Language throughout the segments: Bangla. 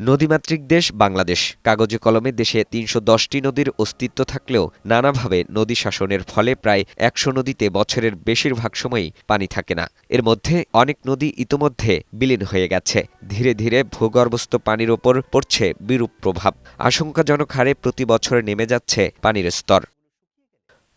নদীমাতৃক দেশ বাংলাদেশ। কাগজে কলমে দেশে তিনশো দশটি নদীর অস্তিত্ব থাকলেও নানাভাবে নদী শাসনের ফলে প্রায় একশো নদীতে বছরের বেশিরভাগ সময়ই পানি থাকে না। এর মধ্যে অনেক নদী ইতোমধ্যে বিলীন হয়ে গেছে। ধীরে ধীরে ভূগর্ভস্থ পানির ওপর পড়ছে বিরূপ প্রভাব। আশঙ্কাজনক হারে প্রতি বছর নেমে যাচ্ছে পানির স্তর।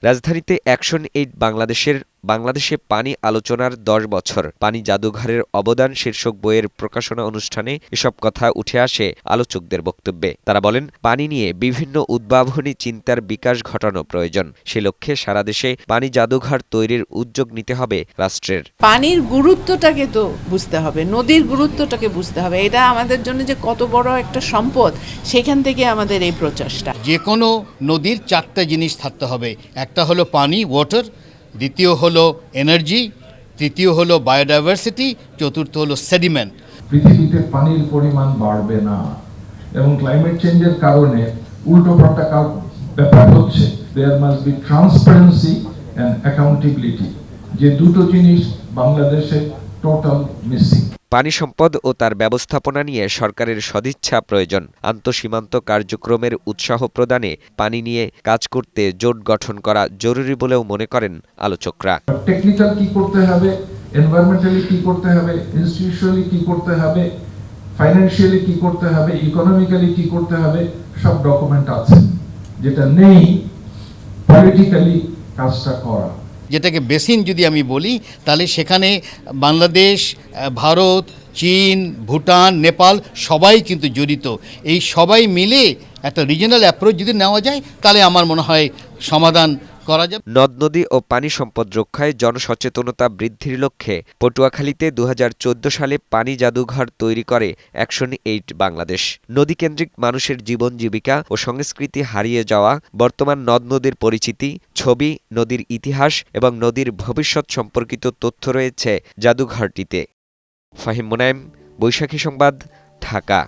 রাজধানীতে অ্যাকশন এইড বাংলাদেশের বাংলাদেশে পানি আলোচনার দশ বছর। পানি জাদুঘরের অবদান শীর্ষক বইয়ের প্রকাশনা অনুষ্ঠানে এসব কথা উঠে আসে আলোচকদের বক্তব্যে। তারা বলেন পানি নিয়ে বিভিন্ন উদ্ভাবনী চিন্তার বিকাশ ঘটানো প্রয়োজন। সে লক্ষ্যে সারা দেশে পানি জাদুঘর তৈরির উদ্যোগ নিতে হবে রাষ্ট্রের। পানির গুরুত্বটাকে তো বুঝতে হবে নদীর গুরুত্বটাকে বুঝতে হবে। এটা আমাদের জন্য যে কত বড় একটা সম্পদ সেখান থেকে আমাদের এই প্রচেষ্টা। যে কোনো নদীর চারটা জিনিস থাকতে হবে। একটা হলো পানি ওয়াটার দ্বিতীয় হলো এনার্জি, তৃতীয় হলো বায়োডাইভার্সিটি, চতুর্থ হলো সেডিমেন্ট। পৃথিবীতে পানির পরিমাণ বাড়বে না এবং ক্লাইমেট চেঞ্জের কারণে উল্টো পাল্টা ব্যাপার হচ্ছে there must be transparency and accountability যে দুটো জিনিস বাংলাদেশে টোটাল মিসিং পানি সম্পদ ও তার ব্যবস্থাপনা নিয়ে সরকারের সদিচ্ছা প্রয়োজন। আন্তঃসীমান্ত কার্যক্রমের উৎসাহ প্রদানে পানি নিয়ে কাজ করতে জোট গঠন করা জরুরি বলেও মনে করেন আলোচকরা। টেকনিক্যাল কি করতে হবে? এনভায়রনমেন্টালি কি করতে হবে? ইনস্টিটিউশনালি কি করতে হবে? ফাইন্যান্সিয়ালি কি করতে হবে? ইকোনমিক্যালি কি করতে হবে? সব ডকুমেন্ট আছে। যেটা নেই পলিটিক্যালি কাজটা করা। যেটাকে বেসিন যদি আমি বলি, তাহলে সেখানে বাংলাদেশ ভারত, চীন, ভুটান, নেপাল সবাই কিন্তু জড়িত। এই সবাই মিলে একটা রিজনাল অ্যাপ্রোচ যদি নেওয়া যায়, তাহলে আমার মনে হয় সমাধান করা যাবে। নদ নদী ও পানি সম্পদ রক্ষায় জনসচেতনতা বৃদ্ধির লক্ষ্যে পটুয়াখালীতে দু হাজার চৌদ্দ সালে পানি জাদুঘর তৈরি করে অ্যাকশন এইট বাংলাদেশ। নদীকেন্দ্রিক মানুষের জীবন জীবিকা ও সংস্কৃতি হারিয়ে যাওয়া বর্তমান নদ নদীর পরিচিতি, ছবি, নদীর ইতিহাস এবং নদীর ভবিষ্যৎ সম্পর্কিত তথ্য রয়েছে জাদুঘরটিতে। ফাহিম মুনায়েম, বৈশাখী সংবাদ, ঢাকা।